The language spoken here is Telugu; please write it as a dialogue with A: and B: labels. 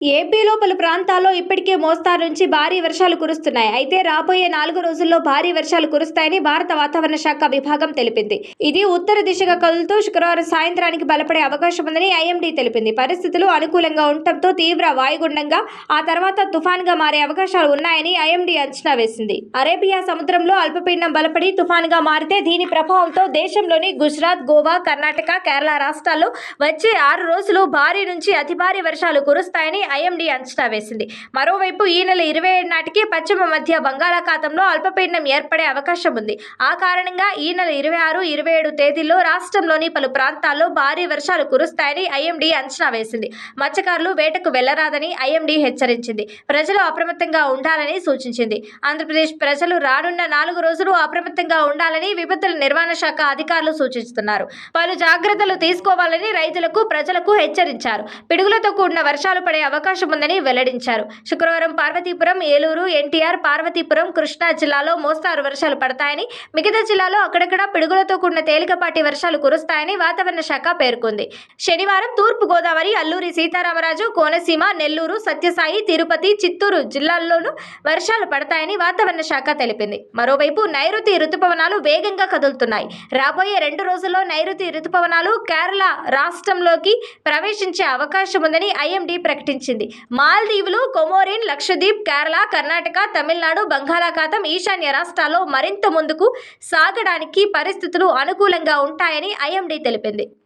A: ఏపీలో పలు ప్రాంతాల్లో ఇప్పటికే మోస్తారు నుంచి భారీ వర్షాలు కురుస్తున్నాయి. అయితే రాబోయే నాలుగు రోజుల్లో భారీ వర్షాలు కురుస్తాయని భారత వాతావరణ శాఖ విభాగం తెలిపింది. ఇది ఉత్తర దిశగా కదులుతూ శుక్రవారం సాయంత్రానికి బలపడే అవకాశం ఉందని ఐఎండీ తెలిపింది. పరిస్థితులు అనుకూలంగా ఉండటంతో తీవ్ర వాయుగుండంగా ఆ తర్వాత తుఫాన్గా మారే అవకాశాలు ఉన్నాయని ఐఎండీ అంచనా వేసింది. అరేబియా సముద్రంలో అల్పపీడనం బలపడి తుఫాన్గా మారితే దీని ప్రభావంతో దేశంలోని గుజరాత్ గోవా కర్ణాటక కేరళ రాష్ట్రాల్లో వచ్చే ఆరు రోజులు భారీ నుంచి అతి భారీ వర్షాలు కురుస్తాయని ఐఎండీ అంచనా వేసింది. మరోవైపు ఈ నెల ఇరవై ఏడు నాటికి పశ్చిమ మధ్య బంగాళాఖాతంలో అల్పపీడనం ఏర్పడే అవకాశం ఉంది. ఆ కారణంగా ఈ నెల ఇరవై ఆరు ఇరవై ఏడు తేదీల్లో రాష్ట్రంలోని పలు ప్రాంతాల్లో భారీ వర్షాలు కురుస్తాయని ఐఎండీ అంచనా వేసింది. మత్స్యకారులు వేటకు వెళ్ళరాదని ఐఎండీ హెచ్చరించింది. ప్రజలు అప్రమత్తంగా ఉండాలని సూచించింది. ఆంధ్రప్రదేశ్ ప్రజలు రానున్న నాలుగు రోజులు అప్రమత్తంగా ఉండాలని విపత్తుల నిర్వహణ శాఖ అధికారులు సూచిస్తున్నారు. పలు జాగ్రత్తలు తీసుకోవాలని రైతులకు ప్రజలకు హెచ్చరించారు. పిడుగులతో కూడిన వర్షాలు పడే అవకాశం ఉందని వెల్లడించారు. శుక్రవారం పార్వతీపురం ఏలూరు ఎన్టీఆర్ పార్వతీపురం కృష్ణా జిల్లాలో మోస్తారు వర్షాలు పడతాయని మిగతా జిల్లాలో అక్కడక్కడ పిడుగులతో కూడిన తేలికపాటి వర్షాలు కురుస్తాయని వాతావరణ శాఖ పేర్కొంది. శనివారం తూర్పు గోదావరి అల్లూరి సీతారామరాజు కోనసీమ నెల్లూరు సత్యసాయి తిరుపతి చిత్తూరు జిల్లాల్లోనూ వర్షాలు పడతాయని వాతావరణ శాఖ తెలిపింది. మరోవైపు నైరుతి రుతుపవనాలు వేగంగా కదులుతున్నాయి. రాబోయే రెండు రోజుల్లో నైరుతి రుతుపవనాలు కేరళ రాష్ట్రంలోకి ప్రవేశించే అవకాశం ఉందని ఐఎండీ ప్రకటించింది మాల్దీవులు కొమోరిన్ లక్షద్వీప్ కేరళ కర్ణాటక తమిళనాడు బంగాళాఖాతం ఈశాన్య రాష్ట్రాల్లో మరింత ముందుకు సాగడానికి పరిస్థితులు అనుకూలంగా ఉంటాయని ఐఎండీ తెలిపింది.